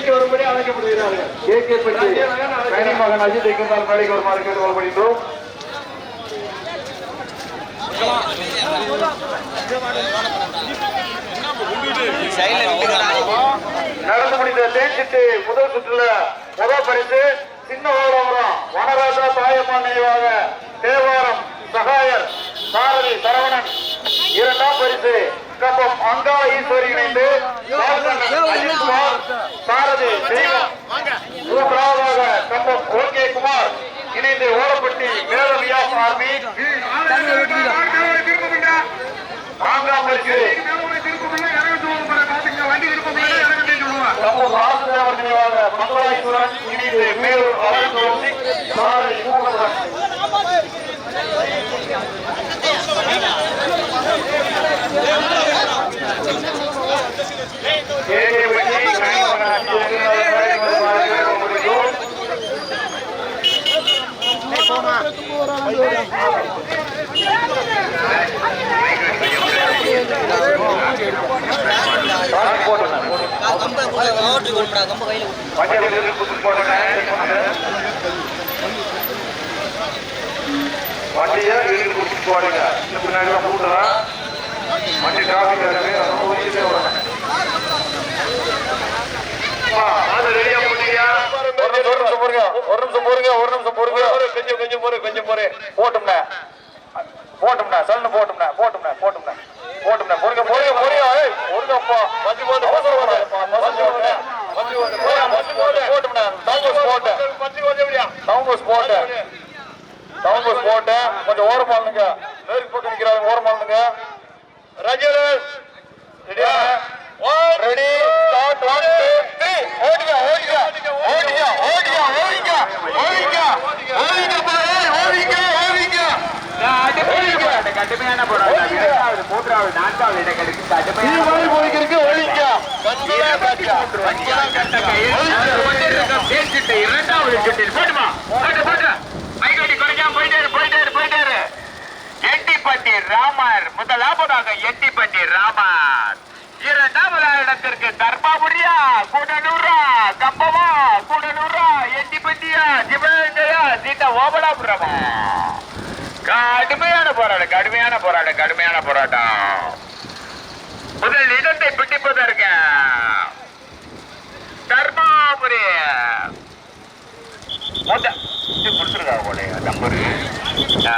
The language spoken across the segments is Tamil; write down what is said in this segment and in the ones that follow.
மேடைக்கு வரும்படி அழைக்கப்படுகிறார்கள் அஜித் எங்கிருந்தால் மேடைக்கு வருமாறு கேட்டுக்கொள்ளப்படுகின்றோம் நடந்து முடிந்த தேர்ச்சிட்டு முதல் சுற்றுல முதல் பரிசு சின்ன ஓடவரம் வனராஜா தாயம்மாள் நினைவாக தேவாரம் சகாயர் சாரதி சரவணன். இரண்டாம் பரிசு கம்பம் அங்கா ஈஸ்வரி இணைந்து அஜித்குமார் சாரதி மூன்றாவதாக கம்பம் ஓகே குமார் இணைந்து ஓடப்பட்டி மேலவியா ஆர்மி. நான்காம் பரிசு. கப்பம் ராசதேவர் நினைவாக மங்களாஈஸ்வரன் இணைந்து மேலும் அழகு சாரதி மூக்கமுடன் கேகேப்பட்டி கனிமகன் அஜித் எங்கிருந்தால் மேடைக்கு வருமாறு கேட்டுக்கொள்ளப்படுகின்றோம் சாமி போட்டுங்க. கம்ப ஓட்டு கொடுப்பா கம்ப கையில கொடு. வண்டியில இருந்து புதுசு போடுங்க. வண்டியை வீட்டுக்கு புதுசு போடுங்க. பின்னாடி வண்டி traffic இருக்கு. ஒரு நிமிஷம், ஒரு நிமிஷம் பொறுங்க. ஒரு நிமிஷம் பொறுங்க. கொஞ்சம் கொஞ்சம் பொறு கொஞ்சம் பொறு போட்டும்ண்ணே. போட்டும்ண்ணே சல்லுன்னு போட்டும்ண்ணே போட்டும்ண்ணே போட்டும்ண்ணே. போட்டும்ண்ணே பொறுங்க பொறுங்க பொறுங்க. பொறுங்கப்பா. மஞ்சு போட்டு மஞ்சு போட்டு. மஞ்சு போட்டு போயா மஞ்சு போட்டு போட்டும்ண்ணே டவுன் போட்டு மஞ்சு போட்டு எப்படியா டவுன் போட்டு டவுன் போட்டு கொஞ்சம் ஓரமா இருந்துங்க நேருக்கு பக்கம் நிக்கிறாங்க ஓரமா இருந்துங்க ரஜினஸ் ரெடியா ready start one two three ஓடிங்க ஓடிங்க ஓடிங்க ஓடிங்க ஓடிங்க ஓடிங்க ஓடிங்க பாரு ஓடிங்க ஓடிங்க கடுமையான போராட்டம் இரண்டாவது மூன்றாவது நான்காவது இடங்களுக்கு கடுமையான போய்க்கிறதுக்கு ஓடிங்க பேசிட்டு இரண்டாவது சுற்றில் போட்டுமா போட்டு போட்டு மைகடி குறைக்காம போயிட்டாரு போயிட்டாரு போயிட்டாரு எட்டிப்பட்டி ராமர் முதலாவதாக எட்டிப்பட்டி ராமன். இரண்டாவது இடத்திற்கு தர்மாபுரியா கூடனூரா கம்பமா கூடலூரா எட்டிப்பட்டியா சிவகங்கையா சீட்டா ஓபலாபுரமா கடுமையான போராட்டம் கடுமையான போராட்டம் கடுமையான போராட்டம். முதல் இடத்தை பிடிப்பதற்கு தர்மாபுரி முதல் இது கொடுத்துருக்கா போல நம்பரு. ஆ.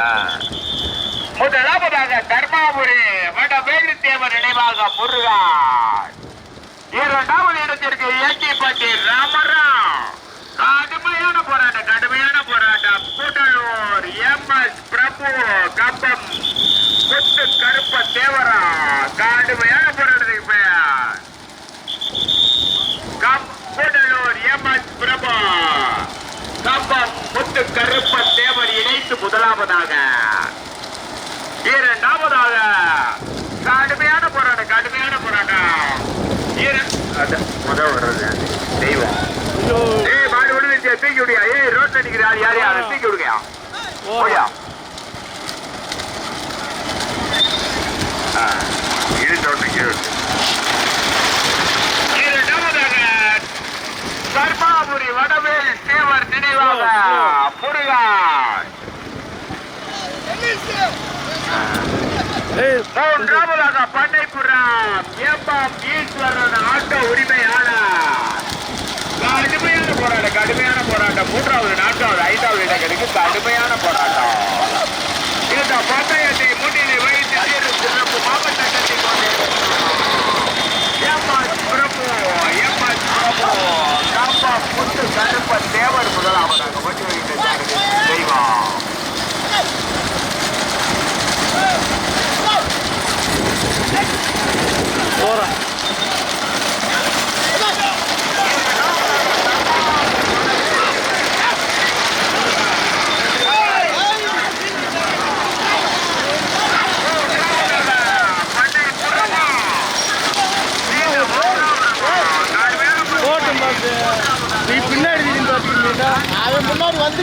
முதலாவதாக தர்மாபுரி வடவேலு தேவர் நினைவாக முருகன் இரண்டாவது இடத்திற்கு ஏட்டிப்பட்டி ராமராம் கடுமையான போராட்டம் கடுமையான போராட்டம். கூட்டலூர் எம் எஸ் பிரபு கம்பம் முத்து கருப்ப தேவரா. கடுமையான போராட்டத்துக்கு பெயர் கம் கூடலூர் எம் எஸ் பிரபு கம்பம் முத்து கருப்ப தேவர் இணைத்து முதலாவதாக. இரண்டாவதாக. கடுமையான போராட்டம் கடுமையான போராட்டம். இர- அட, முத வர்றது. தெய்வம். ஏய் மாடு விடுது தூக்கி விடுயா? ஏய் ரோட்ல நிக்கிற ஆள் யார் யாரு? தூக்கி விடுங்கயா? போயா? இழுத்த உடனே கீழே விடு. இரண்டாவதாக தர்மாபுரி வடவேல் தேவர் நினைவாக முருகன் மூன்றாவதாக பண்ணைப்புறம் ஏப்பாம் ஈஸ்வரன் ஆட்டோ உரிமையாளர் கடுமையான போராட்டம் கடுமையான போராட்டம். மூன்றாவது நான்காவது ஐந்தாவது இடங்களுக்கு கடுமையான போராட்டம். இந்த பந்தயத்தை முன்னிலை வைத்து சீரும் சிறப்பு மாவட்ட கட்சி எம்எஸ் பிரபு எம்எஸ் பிரபு காப்பா முத்து கருப்ப தேவர் முதலாவதாக வண்டி வைக்கிறார் தெய்வம் போட்டும் நீ பின்னாடி திரும்பி அவன் முன்னாடி வந்து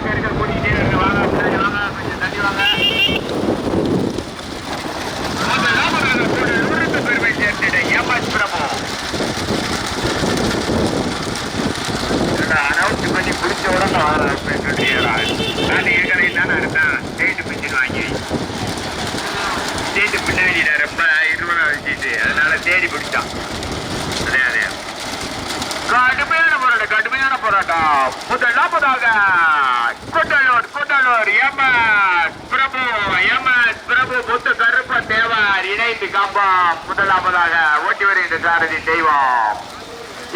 காம்பா முதலாவதாக ஓட்டி வருகின்ற சாரதி தெய்வம்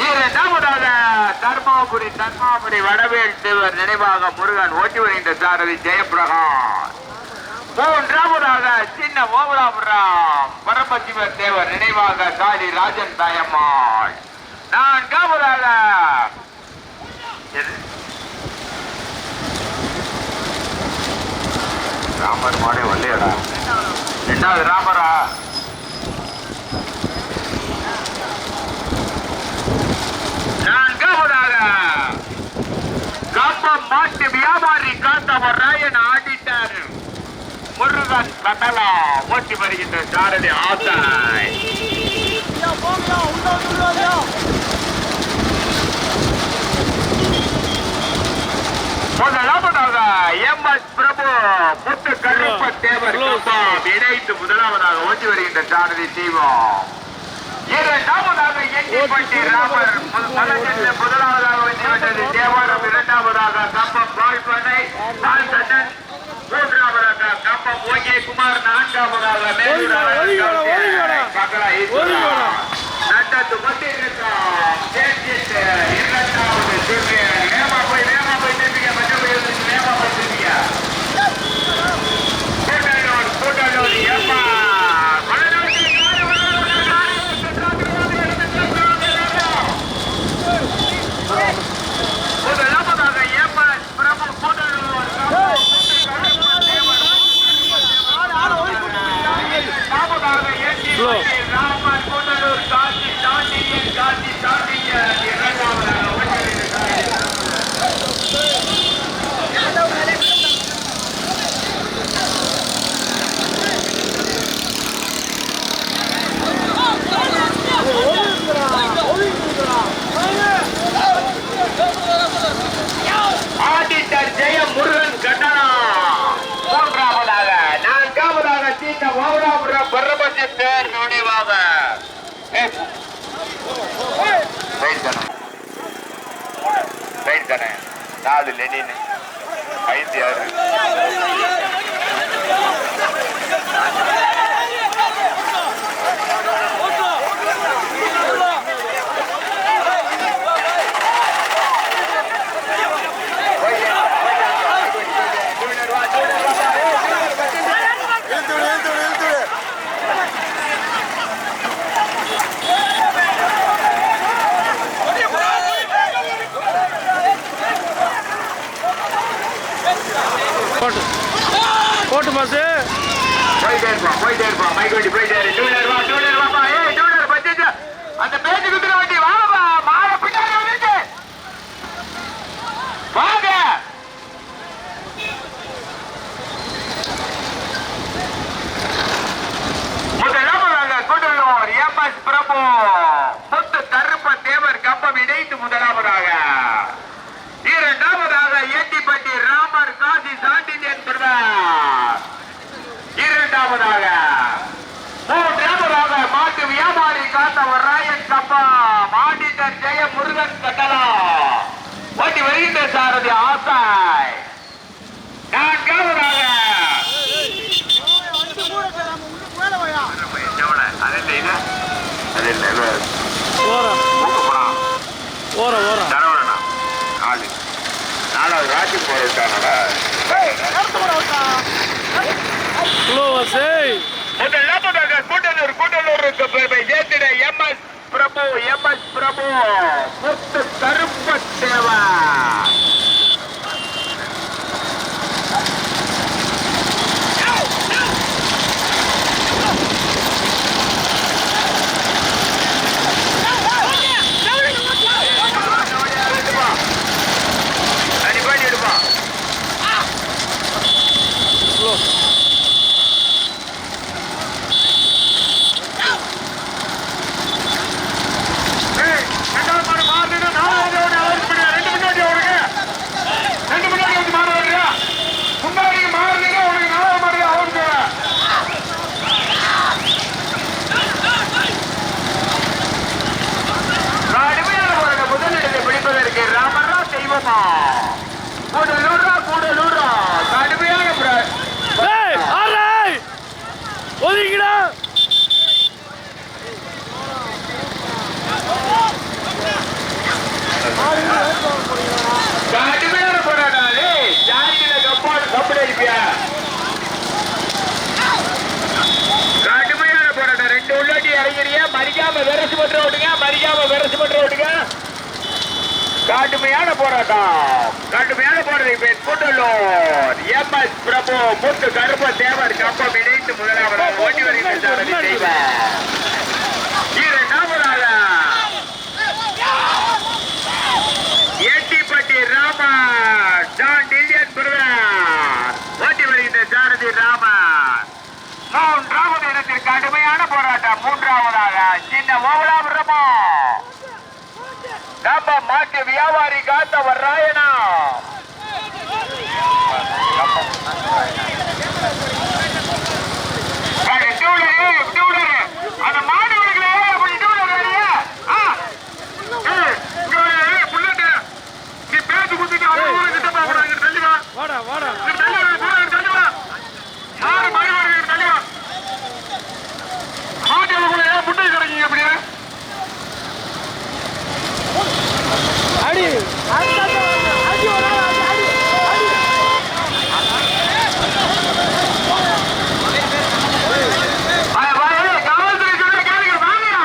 இரண்டாவதாக தர்மபுரி தர்மபுரி வடவேல் தேவர் நினைவாக முருகன் ஓட்டி வருகின்ற சாரதி ஜெயபிரகாஷ். மூன்றாவதாக சின்ன மோகலாபுரம் பரமசிவர் தேவர் நினைவாக சாரி ராஜன் தாயம்மாள். நான்காவதாக ராமர் மாடே வரலையடா. ரெண்டாவது ராமரா? பட்டலா ஓட்டி வருகின்ற சாரதி ஆசாய். பிரபு முத்து கல்லுப்ப தேவர் இணைத்து முதலாவதாக ஓட்டி வருகின்ற சாரதி தீபம். இரண்டாவதாக எண்ணிப்பட்டி ராமர் முதலாவதாக ஓட்டி வந்தது தேவாரம். இரண்டாவதாக கம்பம் பால்பனை பால்தண்ணன் மூன்றாவதாக ஓகே குமார் நான்காவதாக நட்டத்து பத்தி இருக்கான் இரண்டாவது லெனின் ஐந்து ஆறு. maze eh? right there from right there from i going to right there. ஓரம் ஓரம் ஓரம் தரவணா நாலு நாலாவது ராஜி போற விட்டானடா. Prabhu M S Prabhu. முத்து கருப்ப சேவா. கடுமையான போராட்டம். கடுமையான போராட்டம். இப்ப கூட்டலூர் எம் எஸ் பிரபு முத்து கருப்ப தேவர் கப்பம் இணைந்து முதலாவதாக ஓட்டி வருகின்ற சாரதி செய்வார் இரண்டாவதாக Ettipatti Rama John Indian brother ஓட்டி வருகின்ற சாரதி ராமா மூன்றாவது இடத்திற்கு கடுமையான போராட்டம் மூன்றாவதாக சின்ன ஓவலாபுரமோ நம்ம மாட்டு வியாபாரி காத்தவர் ராயனா ஏய், டூலரு, டூலரு. அந்த மாடு வளர்க்கல, அப்படி டூலர் வேறயா? ஆ. ஏய், இங்க ஒரு, ஏய், புல்லட்டு. நீ பேச்சு குடுத்துட்டு அவ்வளவு தூரம் கிட்ட போக கூடாது. இங்க தள்ளி வா. வாடா வாடா இங்க தள்ளி வா, போடா, இங்க தள்ளி வா. மாடு மறி வருது, இங்க தள்ளி வா. மாட்டு வளர்க்கல, ஏன் முட்டை கிடைக்கீங்க அப்படியே அடி அடி அடி அடி அடி அடி வாய, வாய, ஏய், காவல்துறை சொல்றத கேளுங்க, வாங்கயா.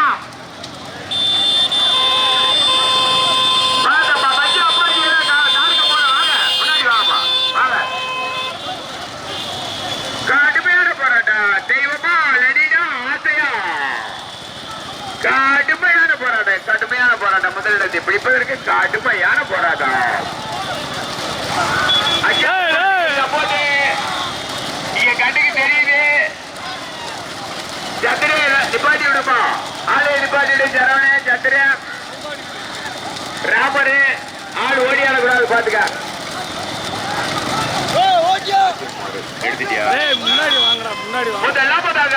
வாங்கப்பா, மச்சான் அப்புறம் கீழே கா- காருக்கு போற, வாங்க. முன்னாடி வாங்கப்பா, வாங்க. கடுமையான போராட்டம் தெய்வமா லெனினா ஆசையா கடுமையான போராட்டம் கடுமையான முதலிடத்தை பிடிப்பதற்கு கடுமையான போராட்டம். இங்க கண்ணுக்கு தெரியுது. சந்திர நிப்பாட்டி விடுப்பா. ஆளு நிப்பாட்டி சரவண சந்திர ராமரு ஆள் ஓடி ஆடக்கூடாது பாத்துக்க. முன்னாடி வாங்கடா முன்னாடி வாங்க. முதலாவதாக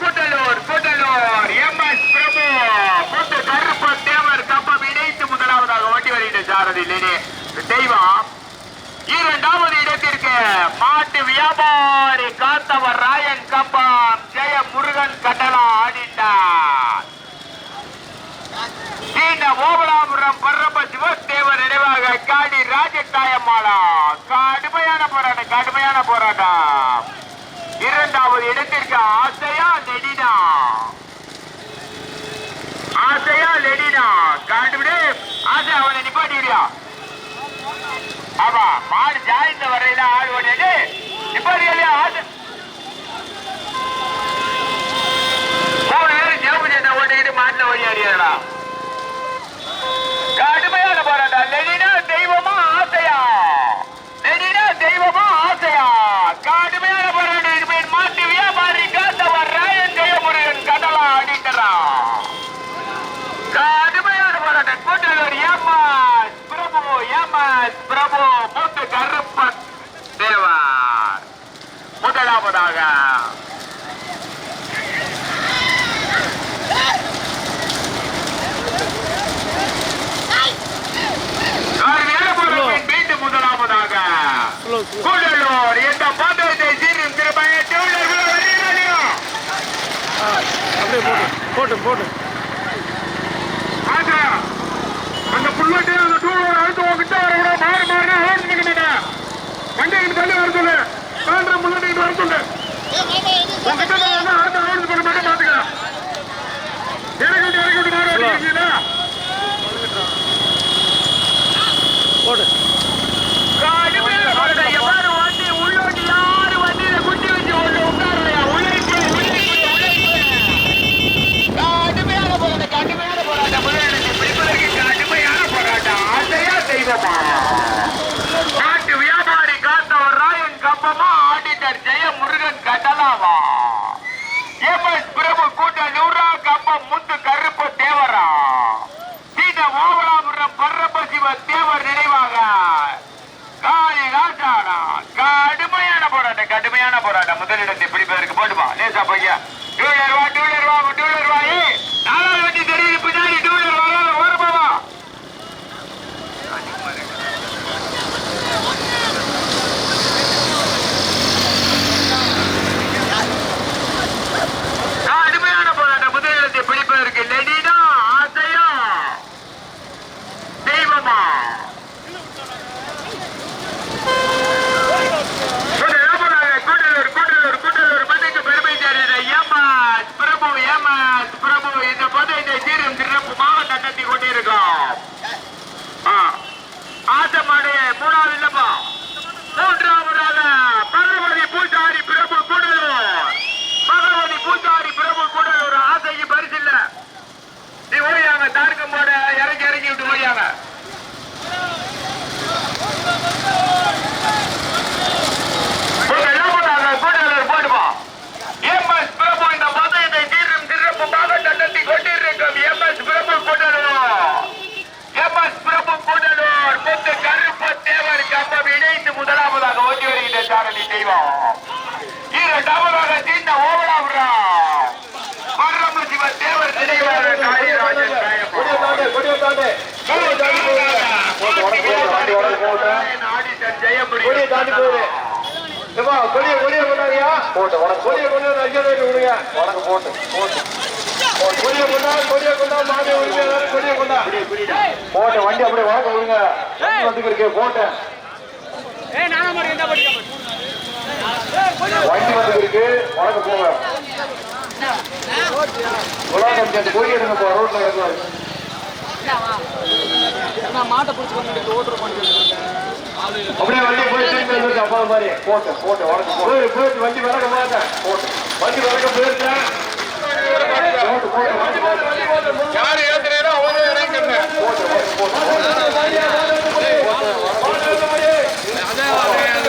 கூட்டலூர் கூட்டலூர் எம் எஸ் பிரபு முத்து கருப்ப தேவர் கப்பம் இணைத்து முதலாவதாக ஓட்டி தெய்வம். இரண்டாவது இடத்திற்கு மாட்டு வியாபாரி காத்தவர் ராயன் கப்பம் ஜெய முருகன் கட்டளா ஆடிட்டார். இந்த ஓபலாபுரம் பர்ரப்ப சிவதேவர் நினைவாக காடி ராஜத்தாயம்மாளா. கடுமையான போராட்டம் கடுமையான போராட்டம். இரண்டாவது இடத்திற்கு ஓட்டிக்கிட்டு கடுமையான போராட்டம். லெனினா தெய்வமா ஆசையா? லெனினா தெய்வமா ஆசையா? கடுமையான போராட்டம். இதுமே மாட்டு வியாபாரி காத்தவர் ராயன் ஜெயமுருகன் கடலா அடிக்கிறா கடுமையான போராட்டம். கூட்டலூர் ஏமாஸ் பிரபு ஏமாஸ் பிரபு மூத்து கருப்பன் தேவா முதலாவதாக கடுமையான போராட்டம் மீண்டும் முதலாவதாக ஸ்லோ ஸ்லோ கூடலூர் இந்த பந்தயத்தை சீரும் திருப்பய அப்படியே போட்டு போட்டு போட்டு. அந்த புல்லட்டு அந்த டூலர் அடுத்து உங்ககிட்ட வர விட மாறு மாறுனா அலர்ட் பண்ண மாட்டேன் வண்டி தள்ளி வர சொல்லு. முதலிடத்தை பிடிப்பதற்கு போட்டுமா லேசா பையன் டூலர் வா டூலர் வா டூலர் வா ஏய் நாலாவது வண்டி தெரியுது பின்னாடி டூலர் வா ஓரமா வா கடுமையான போராட்டம் முதலிடத்தை பிடிப்பதற்கு லெடினா ஆசையா தெய்வமா கூடலூர் கூடலூர் கூடலூர் கூடலூர் மண்ணுக்கு பெருமை சேர்ந்த ஏமாஸ் பிரபு ஏமாஸ் பிரபு இந்த பதவியை தீரும் சிறப்பு மாவட்ட கட்டி கொண்டிருக்கோம் ஆ. ஆசமாடு மூணாவது இல்லப்பா மூன்றாவதாக பகவதி பூசாரி பிரபு கூடலூர் பகவதி பூசாரி பிரபு கூடலூர் ஆசைக்கு பரிசில்ல நீ ஓடியாங்க தார்க்கம் போட இறங்கி இறங்கி விட்டு ஓடியாங்க உங்க இளவனாக கூடலூர் போடுமா எம்எஸ் பிரபு இந்த மதத்தை தீரும் சிறப்புமாக நடத்தி கொண்டிருக்கும் M S Prabhu Gudalur M S Prabhu Gudalur Muthu Karuppu Thevar Cumbum இணைந்து முதலாவதாக ஓட்டி வருகின்ற சாரணி தெய்வம் இரண்டாவதாக தீர்ந்த ஓவலாபுரம் மர்ரம சிவ தேவர் நினைவாக காளிராஜன் காயப்படும் ஆடிஷன் ஜெயமுடி கொடியை தாண்டி போகுது ஏப்பா, கொண்டாடியா? போட்டு உனக்கு கொடியை கொண்டாந்து அஞ்சு ரூபாய்க்கு விடுங்க. உனக்கு போட்டு போட்டு. கொடியை கொண்டா கொடிய கொண்டா மாடு உரிமையாளர் கொடிய கொண்டா. போட்டு வண்டி அப்படியே வழக்க விடுங்க. வந்துக்கு இருக்கு போட்டேன் வண்டி வந்து இருக்கு வழக்க போங்க. சேர்ந்து கொடி எடுங்க போ ரோட்ல நான் மாட்டை பிடிச்சி ஓட்டுற பண்ணி அப்படியே வண்டி போய் திரும்பி வந்துருக்கு அப்பா மாதிரி போட்டு போட்டு வழக்கு போய் போயிட்டு வண்டி விளக்க மாட்டேன். போட்டு. வண்டி விளக்க போயிருக்கேன் யாரு ஏத்துறீரோ அவங்க இறங்குங்க போட்டு போட்டு போட்டு.